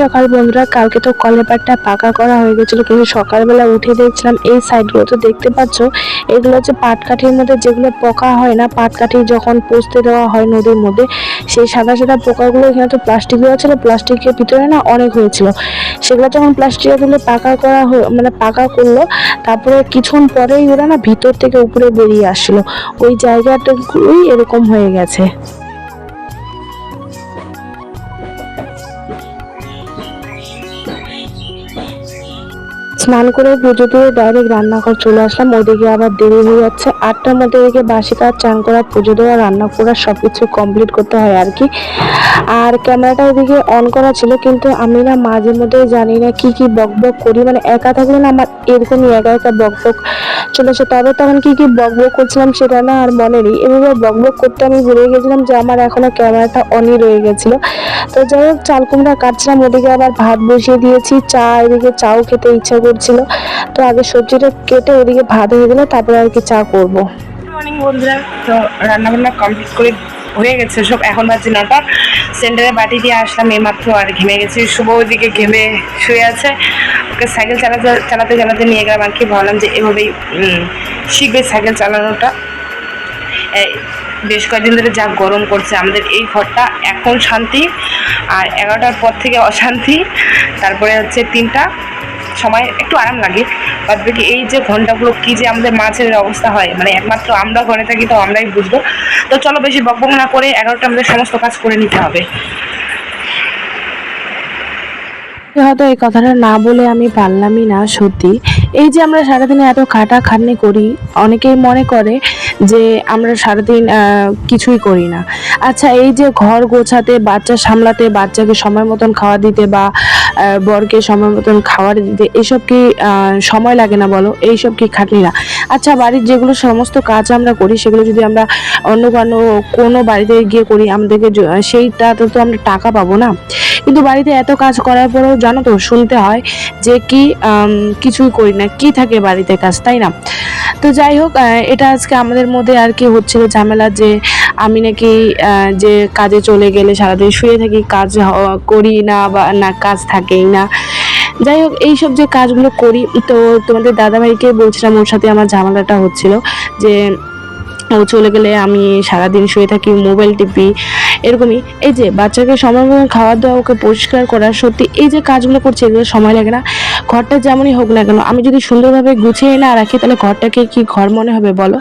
সকাল বন্ধুরা, কালকে তো কলের পাটটা পাকা করা হয়ে গেছিল, কিন্তু সকালবেলা উঠে দেখছিলাম এই সাইডগুলো তো দেখতে পাচ্ছ, এগুলো হচ্ছে পাটকাঠির মধ্যে যেগুলো পোকা হয় না পাটকাঠি যখন পচতে দেওয়া হয় নদীর মধ্যে, সেই সাদা সাদা পোকাগুলো এখানে তো প্লাস্টিক দেওয়া ছিল প্লাস্টিকের ভিতরে না অনেক হয়েছিল। সেগুলো যখন প্লাস্টিকে তুলে পাকা করা মানে পাকা করল, তারপরে কিছুক্ষণ পরেই ওরা না ভিতর থেকে উপরে বেরিয়ে আসলো ওই জায়গাটাগুলোই এরকম হয়ে গেছে। স্নান করে পুজো দিয়ে ডাইরেক্ট রান্নাঘর চলে আসলাম। ওদিকে আবার দেরি হয়ে যাচ্ছে। আটটার মধ্যে এদিকে বাসি কাজ চান করা পুজো দেওয়া, রান্না করা সব কিছু কমপ্লিট করতে হয় আর কি। আর ক্যামেরাটা এদিকে অন করা ছিল, কিন্তু আমি না মাঝে মধ্যে জানি না কি কি বক বক করি। মানে একা থাকলে না আমার এরকমই একা একা বক বক চলেছে তবে তখন কি কি বক বক করছিলাম সেটা না আর মনে নেই। এভাবে বক বক করতে আমি ভুলে গেছিলাম যে আমার এখনও ক্যামেরাটা অনই রয়ে গেছিল। তো যাই হোক, চাল কুমড়া কাটছিলাম। ওদিকে আবার ভাত বসিয়ে দিয়েছি। চা এদিকে, চাও খেতে ইচ্ছা করছিল। তো আগে সবজিটা কেটে ওদিকে ভাত হয়ে গেলে তারপরে আর কি চা করব। মর্নিং বন্ধুরা। তো রান্না বান্না কমপ্লিট করে হয়ে গেছে। সব এখন বাজে নটা। সেন্টারে বাটি দিয়ে আসলাম এইমাত্র আর ঘেমে গেছি। শুভ ওইদিকে ঘেমে শুয়ে আছে। ওকে সাইকেল চালাতে চালাতে চালাতে নিয়ে গেলাম আর কি। ভাবলাম যে এভাবেই শিখবে সাইকেল চালানোটা। বেশ কয়েকদিন ধরে যা গরম করছে, আমাদের এই ঘরটা এখন শান্তি। আর এগারোটার পর থেকে অশান্তি। তারপরে হচ্ছে তিনটা। সময় একটু আরাম লাগে। বাদ বাকি এই যে ঘন্টাগুলো, কি যে আমাদের মাছের অবস্থা হয় মানে একমাত্র আমরা ঘরে থাকি তো আমরাই বুঝব। তো চলো বেশি বকবক না করে এগারোটা আমাদের সমস্ত কাজ করে নিতে হবে। হয়তো এই কথাটা না বলে আমি পারলামই না, সত্যি। এই যে আমরা সারাদিনে এত খাটা খাটনি করি, অনেকেই মনে করে যে আমরা সারাদিন কিছুই করি না। আচ্ছা এই যে ঘর গোছাতে, বাচ্চা সামলাতে, বাচ্চাকে সময় মতন খাওয়া দিতে বা বরকে সময় মতন খাবার দিতে, এসব কি সময় লাগে না বলো? এইসব কি খাটনি না আচ্ছা বাড়ির যেগুলো সমস্ত কাজ আমরা করি, সেগুলো যদি আমরা অন্য কোনো কোনো বাড়িতে গিয়ে করি, আমাদেরকে সেইটাতে তো আমরা টাকা পাবো না। কিন্তু বাড়িতে এত কাজ করার পরেও জানো তো, শুনতে হয় যে কি কিছুই করি না, কি থাকে বাড়িতে কাজ, তাই না? তো যাই হোক এটা আজকে আমাদের মধ্যে আর কি হচ্ছিল ঝামেলা যে আমি নাকি যে কাজে চলে গেলে সারাদিন শুয়ে থাকি, কাজ করি না বা না, কাজ থাকেই না। যাই হোক, এইসব যে কাজগুলো করি, তো তোমাদের দাদাভাইকে বলছিলাম ওর সাথে আমার ঝামেলাটা হচ্ছিল যে, ও চলে গেলে আমি সারাদিন শুয়ে থাকি, মোবাইল টিপি, এরকমই। এই যে বাচ্চাকে সময় মতন খাওয়া দাওয়া, ওকে পরিষ্কার করা, সত্যি এই যে কাজগুলো করছে, এগুলো সময় লাগে না। ঘরটা যেমনই হোক না কেন, আমি যদি সুন্দরভাবে গুছিয়ে না রাখি, তাহলে ঘরটাকে কি ঘর মনে হবে বলো?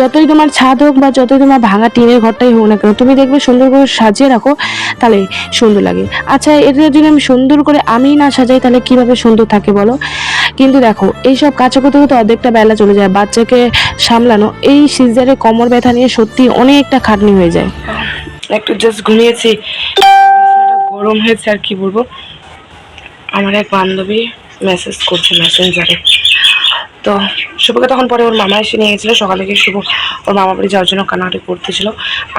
যতই তোমার ছাদ হোক বা যতই তোমার ভাঙা টিনের ঘরটাই হোক না কেন, তুমি দেখবে সুন্দর করে সাজিয়ে রাখো, তাহলে সুন্দর লাগে। আচ্ছা এটা যদি আমি সুন্দর করে আমি না সাজাই, তাহলে কীভাবে সুন্দর থাকে বলো? কিন্তু দেখো, এইসব কাজ করতে করতে অর্ধেকটা বেলা চলে যায়, বাচ্চাকে সামলানো, এই সিজারে কোমর ব্যথা নিয়ে সত্যি অনেকটা খাটনি হয়ে যায়। একটু জাস্ট ঘুমিয়েছি। গরম হয়েছে আর কি বলব? আমার এক বান্ধবী মেসেজ করছে মেসেঞ্জারে তো শুভকে তখন পরে ওর মামা এসে নিয়ে গেছিল। সকালে গিয়ে শুভ ওর মামা বাড়ি যাওয়ার জন্য কান্নাকাটি করতেছিল।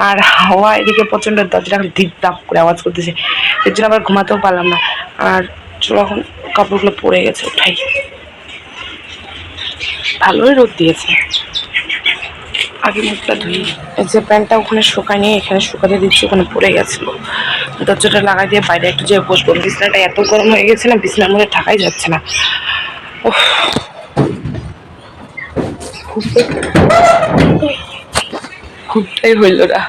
আর হাওয়া এদিকে প্রচণ্ড দরজাটা খালি ডিপ ডাপ করে আওয়াজ করতেছে। এর জন্য আবার ঘুমাতেও পারলাম না। আর চলো এখন কাপড়গুলো পরে গেছে, উঠাই। ভালোই রোদ দিয়েছে। আগে মুখটা ধুই যে প্যান্টটা ওখানে শুকায় নিয়ে এখানে শুকাতে দিচ্ছি, ওখানে পড়ে গেছিল। দরজাটা লাগাই দিয়ে বাইরে একটু যে বসবো। বিছানাটা এত গরম হয়ে গেছে না, বিছানার মধ্যে থাকাই যাচ্ছে না। উফ। খুবটাই হইল না।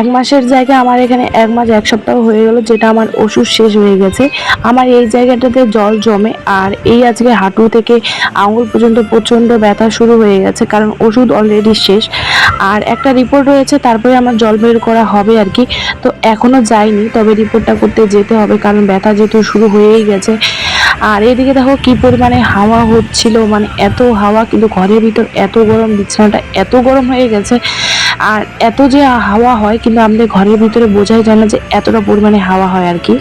এক মাসের জায়গায় আমার এখানে এক মাস, এক সপ্তাহ হয়ে গেল, যেটা আমার ওষুধ শেষ হয়ে গেছে। আমার এই জায়গাটাতে জল জমে, আর এই আজকে হাঁটু থেকে আঙুল পর্যন্ত প্রচণ্ড ব্যথা শুরু হয়ে গেছে, কারণ ওষুধ অলরেডি শেষ। আর একটা রিপোর্ট রয়েছে, তারপরে আমার জল বের করা হবে আর কি। তো এখনও যাইনি, তবে রিপোর্টটা করতে যেতে হবে, কারণ ব্যথা যেহেতু শুরু হয়েই গেছে। আর এদিকে দেখো কি পরিমাণে হাওয়া হচ্ছিল মানে এত হাওয়া কিন্তু ঘরের ভিতর এত গরম, বিছানাটা এত গরম হয়ে গেছে। আর এত যে হাওয়া হয়, কিন্তু আমাদের ঘরের ভিতরে বোঝাই যায় না যে এতটা পরিমাণে হাওয়া হয় আর কি।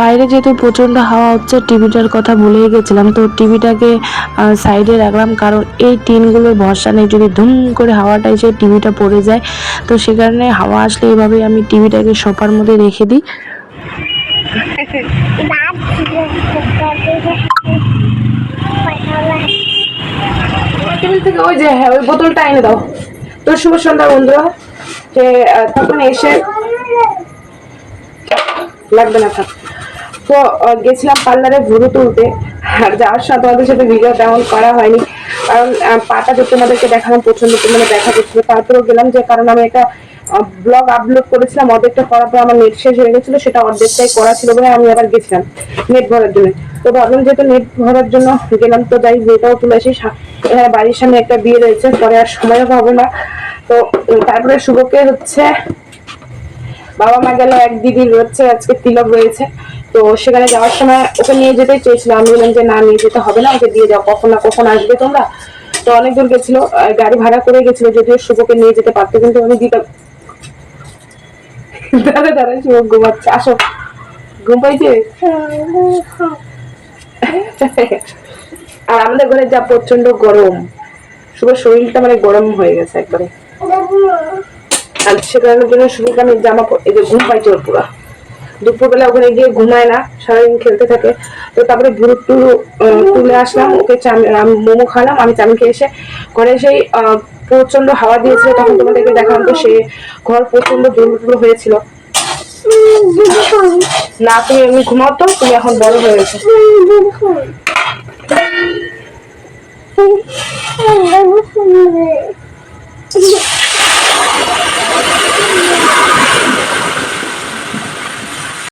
বাইরে যেহেতু প্রচণ্ড হাওয়া হচ্ছে, টিভিটার কথা ভুলেই গেছিলাম। তো টিভিটাকে সাইডে রাখলাম, কারণ এই টিনগুলোর ভরসা নেই। যদি ধুম করে হাওয়াটা এসে টিভিটা পড়ে যায়, তো সে কারণে হাওয়া আসলে এভাবেই আমি টিভিটাকে সোফার মধ্যে রেখে দিই। ওই যে হ্যাঁ ওই বোতলটা এনে দাও। শুভ সন্ধ্যা, বন্ধুরা। যে তখন এসে লাগবে না তো গেছিলাম পার্লারে ভুরু তুলতে। আর যাওয়ার সাথে তোমাদের সাথে ভিডিও তেমন করা হয়নি। কারণ পাটা তো তোমাদেরকে দেখানো প্রচণ্ড মানে দেখা করছিল। তারপরেও গেলাম যে, কারণ আমি একটা ব্লগ আপলোড করেছিলাম, অর্ধেকটা করার পর আমার নেট শেষ হয়ে গেছিল, সেটা অর্ধেকটাই করা ছিল বলে আমি আবার গেছিলাম নেট ভরার জন্য। তো ভাবলাম যেহেতু নেট ভরার জন্য গেলাম, তো যাই বিয়েটাও তুলে আসি। বাড়ির সামনে একটা বিয়ে রয়েছে, পরে আর সময়ও পাবো না। তো তারপরে শুভকে হচ্ছে, বাবা মা গেল, এক দিদির হচ্ছে, আজকে তিলক রয়েছে। তো সেখানে যাওয়ার সময় ওকে নিয়ে যেতে চেয়েছিলাম। আমি বললাম যে, না, নিয়ে যেতে হবে না, ওকে দিয়ে যাও কখন না কখন আসবে তোমরা? তো অনেক দূর গেছিল গাড়ি ভাড়া করে গেছিল, যদিও শুভকে নিয়ে যেতে পারতো, কিন্তু আমি দিতে দাদা দাদা শুভ ঘুমাচ্ছে, আসো। ঘুম পাইছে? আর আমাদের ঘরে যা প্রচণ্ড গরম শুভ শরীরটা মানে গরম হয়ে গেছে একবারে। আর সে কারণের জন্য শুভকে আমি জামা এই যে ঘুম পাইছে ওর পুরো। দুপুরবেলা ওখানে গিয়ে ঘুমায় না সারাদিন খেলতে থাকে। তো তারপরে ভুরু টুরু তুলে আসলাম ওকে মোমো খালাম আমি চাউমিন খেয়ে এসে ঘরে সেই আহ, প্রচণ্ড হাওয়া দিয়েছিল তখন তোমাদেরকে দেখালাম তো সে ঘর প্রচণ্ড দুলু টুলু হয়েছিল। না তুমি এমনি ঘুমাও তো তুমি এখন বড় হয়ে গেছো।